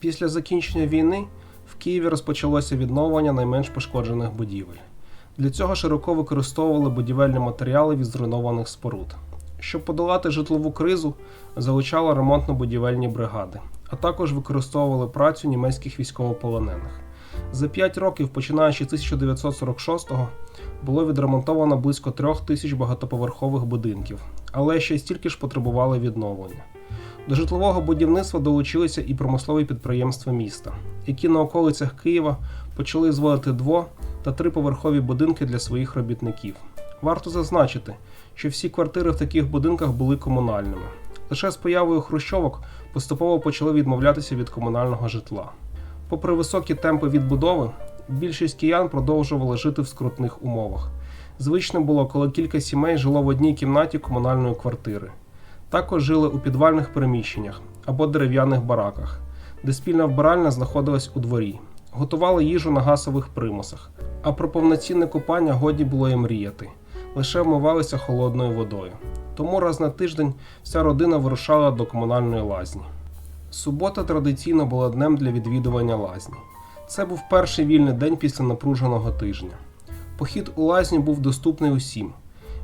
Після закінчення війни в Києві розпочалося відновлення найменш пошкоджених будівель. Для цього широко використовували будівельні матеріали від зруйнованих споруд. Щоб подолати житлову кризу, залучали ремонтно-будівельні бригади, а також використовували працю німецьких військовополонених. За 5 років, починаючи з 1946-го, було відремонтовано близько трьох тисяч багатоповерхових будинків, але ще стільки ж потребували відновлення. До житлового будівництва долучилися і промислові підприємства міста, які на околицях Києва почали зводити дво та триповерхові будинки для своїх робітників. Варто зазначити, що всі квартири в таких будинках були комунальними. Лише з появою хрущовок поступово почали відмовлятися від комунального житла. Попри високі темпи відбудови, більшість киян продовжували жити в скрутних умовах. Звичним було, коли кілька сімей жило в одній кімнаті комунальної квартири. Також жили у підвальних приміщеннях або дерев'яних бараках, де спільна вбиральня знаходилась у дворі. Готували їжу на газових примусах, а про повноцінне купання годі було і мріяти, лише вмивалися холодною водою. Тому раз на тиждень вся родина вирушала до комунальної лазні. Субота традиційно була днем для відвідування лазні. Це був перший вільний день після напруженого тижня. Похід у лазню був доступний усім.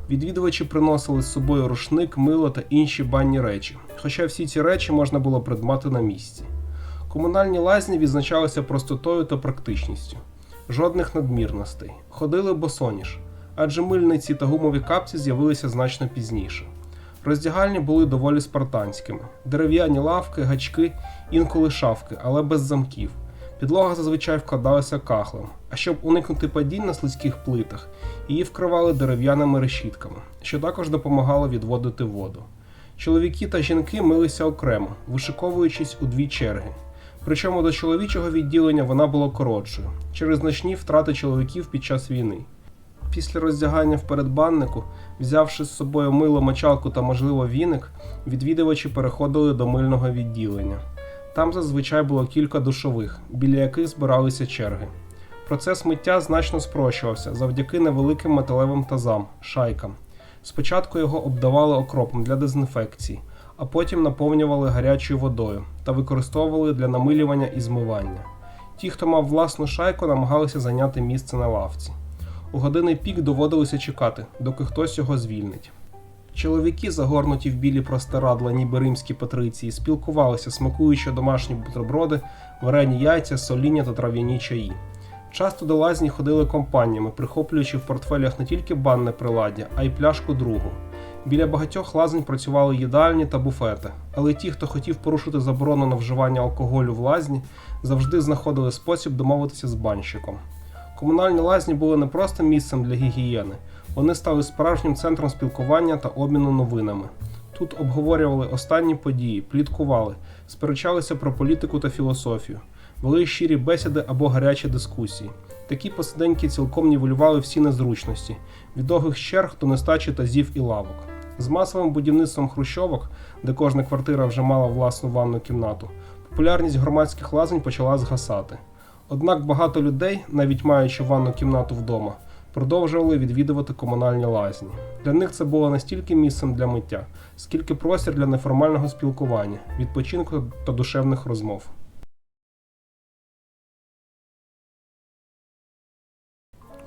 Відвідувачі приносили з собою рушник, мило та інші банні речі, хоча всі ці речі можна було придбати на місці. Комунальні лазні відзначалися простотою та практичністю, жодних надмірностей, ходили босоніж, адже мильниці та гумові капці з'явилися значно пізніше. Роздягальні були доволі спартанськими: дерев'яні лавки, гачки, інколи шафки, але без замків. Підлога зазвичай вкладалася кахлем, а щоб уникнути падінь на слизьких плитах, її вкривали дерев'яними решітками, що також допомагало відводити воду. Чоловіки та жінки милися окремо, вишиковуючись у дві черги. Причому до чоловічого відділення вона була коротшою через значні втрати чоловіків під час війни. Після роздягання в передбаннику, взявши з собою мило, мочалку та, можливо, віник, відвідувачі переходили до мильного відділення. Там зазвичай було кілька душових, біля яких збиралися черги. Процес миття значно спрощувався завдяки невеликим металевим тазам, шайкам. Спочатку його обдавали окропом для дезінфекції, а потім наповнювали гарячою водою та використовували для намилювання і змивання. Ті, хто мав власну шайку, намагалися зайняти місце на лавці. У години пік доводилося чекати, доки хтось його звільнить. Чоловіки, загорнуті в білі простирадла, ніби римські патриції, спілкувалися, смакуючи домашні бутерброди, варені яйця, соління та трав'яні чаї. Часто до лазні ходили компаніями, прихоплюючи в портфелях не тільки банне приладдя, а й пляшку другу. Біля багатьох лазень працювали їдальні та буфети, але ті, хто хотів порушити заборону на вживання алкоголю в лазні, завжди знаходили спосіб домовитися з банщиком. Комунальні лазні були не просто місцем для гігієни, вони стали справжнім центром спілкування та обміну новинами. Тут обговорювали останні події, пліткували, сперечалися про політику та філософію, вели щирі бесіди або гарячі дискусії. Такі посиденьки цілком нівелювали всі незручності, від довгих черг до нестачі тазів і лавок. З масовим будівництвом хрущовок, де кожна квартира вже мала власну ванну кімнату, популярність громадських лазень почала згасати. Однак багато людей, навіть маючи ванну кімнату вдома, продовжували відвідувати комунальні лазні. Для них це було не стільки місцем для миття, скільки простір для неформального спілкування, відпочинку та душевних розмов.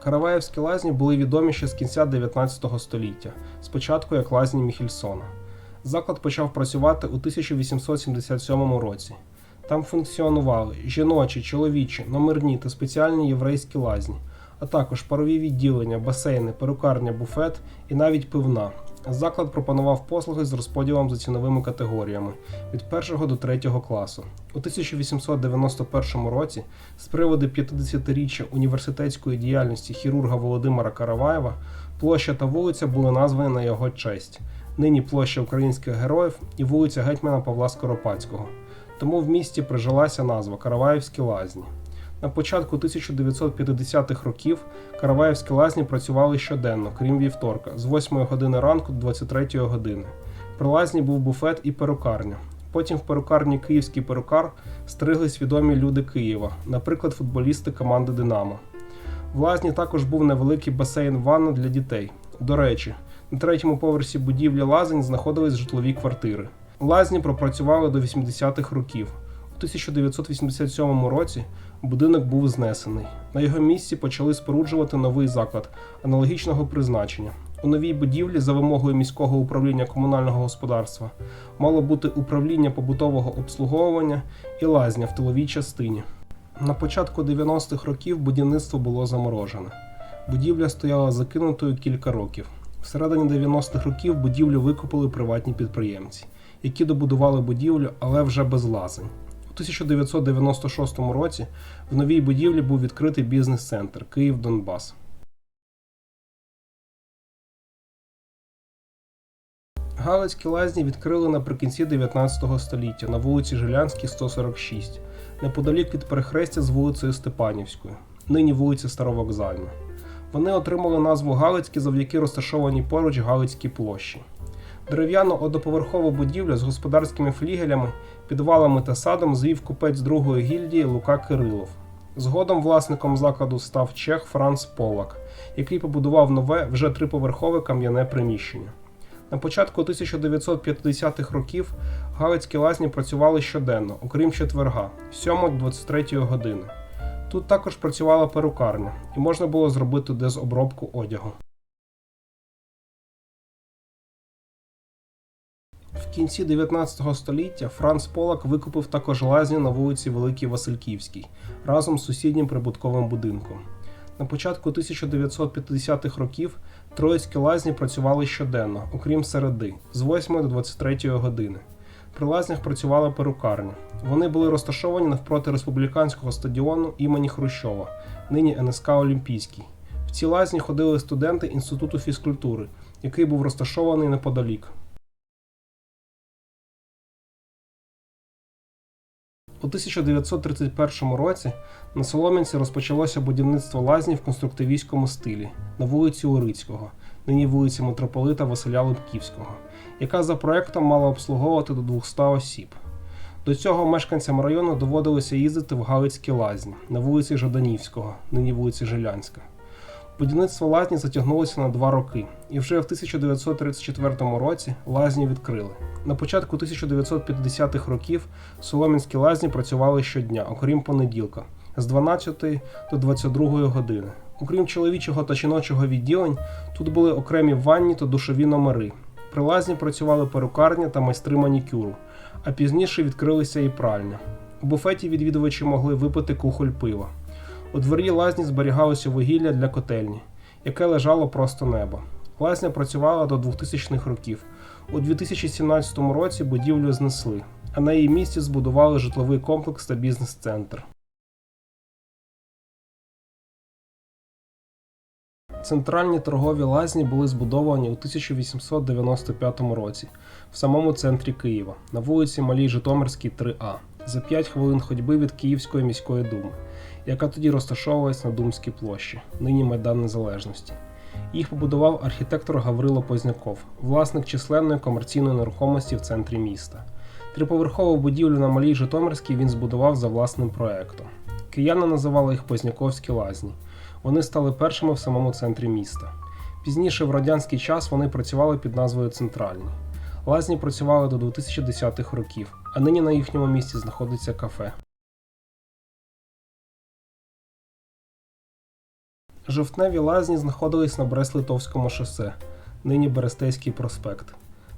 Караваєвські лазні були відомі ще з кінця 19 століття, спочатку як лазні Міхельсона. Заклад почав працювати у 1877 році. Там функціонували жіночі, чоловічі, номерні та спеціальні єврейські лазні, а також парові відділення, басейни, перукарня, буфет і навіть пивна. Заклад пропонував послуги з розподілом за ціновими категоріями від 1 до 3 класу. У 1891 році, з приводу 50-річчя університетської діяльності хірурга Володимира Караваєва, площа та вулиця були названі на його честь. Нині площа українських героїв і вулиця гетьмана Павла Скоропадського. Тому в місті прижилася назва Караваївські лазні. На початку 1950-х років Караваївські лазні працювали щоденно, крім вівторка, з 8 години ранку до 23 години. При лазні був буфет і перукарня. Потім в перукарні Київський перукар стриглись відомі люди Києва, наприклад, футболісти команди Динамо. В лазні також був невеликий басейн ванна для дітей. До речі, на третьому поверсі будівлі лазень знаходились житлові квартири. Лазні пропрацювали до 80-х років. 1987 році будинок був знесений. На його місці почали споруджувати новий заклад аналогічного призначення. У новій будівлі за вимогою міського управління комунального господарства мало бути управління побутового обслуговування і лазня в тиловій частині. На початку 90-х років будівництво було заморожене. Будівля стояла закинутою кілька років. Всередині 90-х років будівлю викупили приватні підприємці, які добудували будівлю, але вже без лазень. У 1996 році в новій будівлі був відкритий бізнес-центр Київ Донбас. Галицькі лазні відкрили наприкінці 19 століття на вулиці Жилянській, 146, неподалік від перехрестя з вулицею Степанівською, нині вулиця Старовокзальна. Вони отримали назву Галицькі завдяки розташованій поруч Галицькій площі. Дерев'яну одноповерхову будівлю з господарськими флігелями, підвалами та садом звів купець другої гільдії Лука Кирилов. Згодом власником закладу став чех Франц Полак, який побудував нове вже триповерхове кам'яне приміщення. На початку 1950-х років Галицькі лазні працювали щоденно, окрім четверга, з 7 до 23 години. Тут також працювала перукарня, і можна було зробити дезобробку одягу. В кінці 19 століття Франц Полак викупив також лазню на вулиці Великій Васильківській разом з сусіднім прибутковим будинком. На початку 1950-х років Троїцькі лазні працювали щоденно, окрім середи, з 8 до 23 години. При лазнях працювала перукарня. Вони були розташовані навпроти республіканського стадіону імені Хрущова, нині НСК Олімпійський. В ці лазні ходили студенти Інституту фізкультури, який був розташований неподалік. У 1931 році на Солом'янці розпочалося будівництво лазні в конструктивістському стилі на вулиці Урицького, нині вулиці митрополита Василя Липківського, яка за проектом мала обслуговувати до 200 осіб. До цього мешканцям району доводилося їздити в Галицькі лазні на вулиці Жаданівського, нині вулиці Жилянська. Будівництво лазні затягнулося на два роки, і вже в 1934 році лазні відкрили. На початку 1950-х років Солом'янські лазні працювали щодня, окрім понеділка, з 12 до 22 години. Окрім чоловічого та жіночого відділень, тут були окремі ванні та душові номери. При лазні працювали перукарня та майстри манікюру, а пізніше відкрилися і пральня. У буфеті відвідувачі могли випити кухоль пива. У дворі лазні зберігалося вугілля для котельні, яке лежало просто небо. Лазня працювала до 2000-х років. У 2017 році будівлю знесли, а на її місці збудували житловий комплекс та бізнес-центр. Центральні торгові лазні були збудовані у 1895 році в самому центрі Києва на вулиці Малій Житомирській, 3А, за 5 хвилин ходьби від Київської міської думи, яка тоді розташовувалась на Думській площі, нині Майдан Незалежності. Їх побудував архітектор Гаврило Позняков, власник численної комерційної нерухомості в центрі міста. Триповерхову будівлю на Малій Житомирській він збудував за власним проектом. Кияни називали їх Позняковські лазні. Вони стали першими в самому центрі міста. Пізніше в радянський час вони працювали під назвою Центральні. Лазні працювали до 2010-х років, а нині на їхньому місці знаходиться кафе. Жовтневі лазні знаходились на Брест-Литовському шосе, нині Берестейський проспект,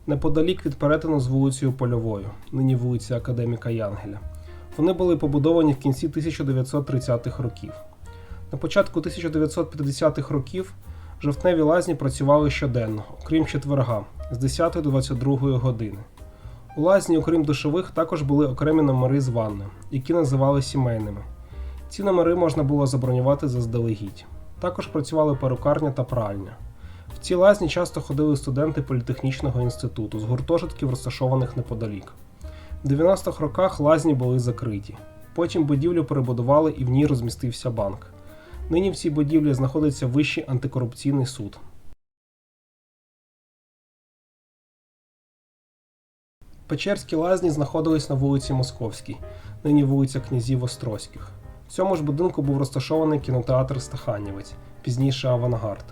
неподалік від перетину з вулицею Польовою, нині вулиця Академіка Янгеля. Вони були побудовані в кінці 1930-х років. На початку 1950-х років жовтневі лазні працювали щоденно, окрім четверга, з 10 до 22 години. У лазні, окрім душових, також були окремі номери з ванною, які називали сімейними. Ці номери можна було забронювати заздалегідь. Також працювали перукарня та пральня. В ці лазні часто ходили студенти політехнічного інституту з гуртожитків, розташованих неподалік. В 90-х роках лазні були закриті. Потім будівлю перебудували і в ній розмістився банк. Нині в цій будівлі знаходиться Вищий антикорупційний суд. Печерські лазні знаходились на вулиці Московській, нині вулиця князів Острозьких. В цьому ж будинку був розташований кінотеатр Стаханівець, пізніше Авангард.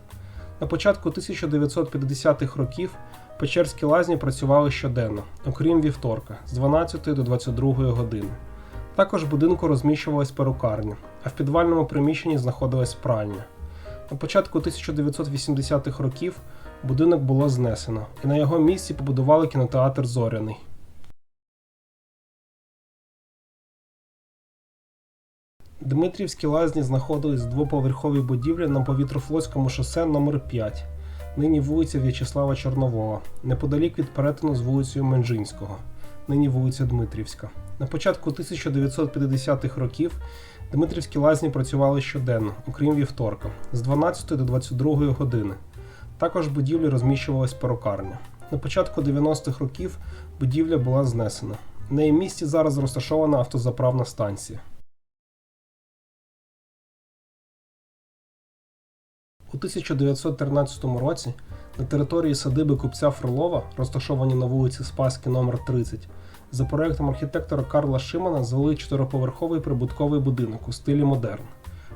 На початку 1950-х років Печерські лазні працювали щоденно, окрім вівторка, з 12 до 22 години. Також в будинку розміщувалась перукарня, а в підвальному приміщенні знаходилась пральня. На початку 1980-х років будинок було знесено, і на його місці побудували кінотеатр Зоряний. Дмитрівські лазні знаходились в двоповерховій будівлі на повітрофлотському шосе номер 5 нині вулиця В'ячеслава Чорнового, неподалік від перетину з вулицею Менжинського, нині вулиця Дмитрівська. На початку 1950-х років Дмитрівські лазні працювали щоденно, окрім вівторка, з 12 до 22 години. Також в будівлі розміщувалась перукарня. На початку 90-х років будівля була знесена. На її місці зараз розташована автозаправна станція. 1913 році на території садиби купця Фролова, розташовані на вулиці Спаській номер 30, за проектом архітектора Карла Шимана звели чотириповерховий прибутковий будинок у стилі модерн.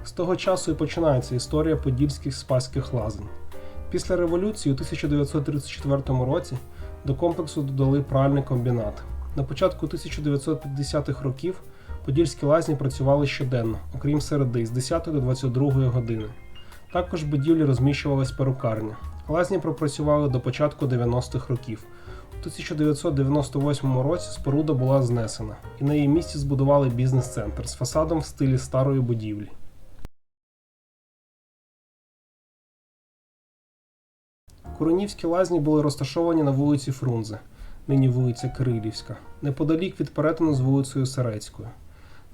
З того часу і починається історія подільських спаських лазень. Після революції у 1934 році до комплексу додали пральний комбінат. На початку 1950-х років подільські лазні працювали щоденно, окрім середи, з 10 до 22 години. Також в будівлі розміщувалась перукарня. Лазні пропрацювали до початку 90-х років. У 1998 році споруда була знесена, і на її місці збудували бізнес-центр з фасадом в стилі старої будівлі. Куронівські лазні були розташовані на вулиці Фрунзе, нині вулиця Кирилівська, неподалік від перетину з вулицею Серецькою.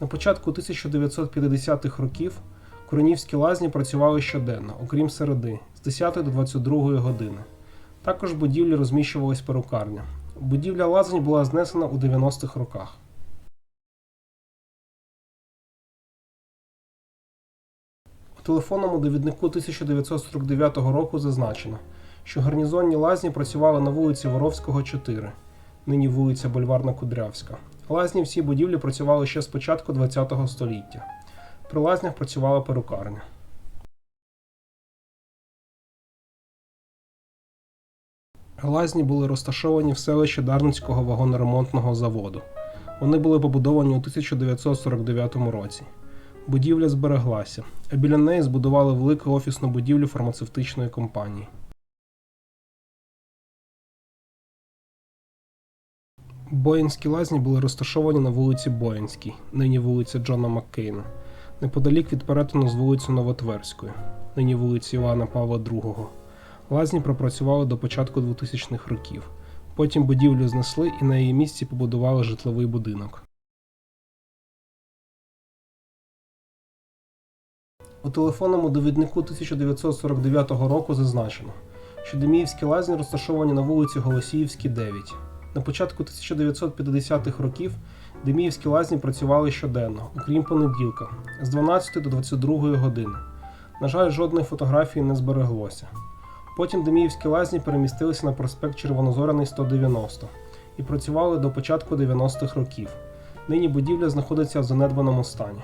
На початку 1950-х років Куронівські лазні працювали щоденно, окрім середи, з 10 до 22 години. Також в будівлі розміщувалась перукарня. Будівля лазень була знесена у 90-х роках. У телефонному довіднику 1949 року зазначено, що гарнізонні лазні працювали на вулиці Воровського, 4, нині вулиця Бульварна Кудрявська. Лазні всі будівлі працювали ще з початку ХХ століття. При лазнях працювала перукарня. Лазні були розташовані в селищі Дарницького вагоноремонтного заводу. Вони були побудовані у 1949 році. Будівля збереглася, а біля неї збудували велику офісну будівлю фармацевтичної компанії. Боїнські лазні були розташовані на вулиці Боїнській, нині вулиця Джона Маккейна, неподалік від перетину з вулицею Новотверською, нині вулиці Івана Павла II. Лазні пропрацювали до початку 2000-х років. Потім будівлю знесли і на її місці побудували житловий будинок. У телефонному довіднику 1949 року зазначено, що Деміївські лазні розташовані на вулиці Голосіївській, 9. На початку 1950-х років Деміївські лазні працювали щоденно, окрім понеділка, з 12 до 22 години. На жаль, жодної фотографії не збереглося. Потім Деміївські лазні перемістилися на проспект Червонозораний 190 і працювали до початку 90-х років. Нині будівля знаходиться в занедбаному стані.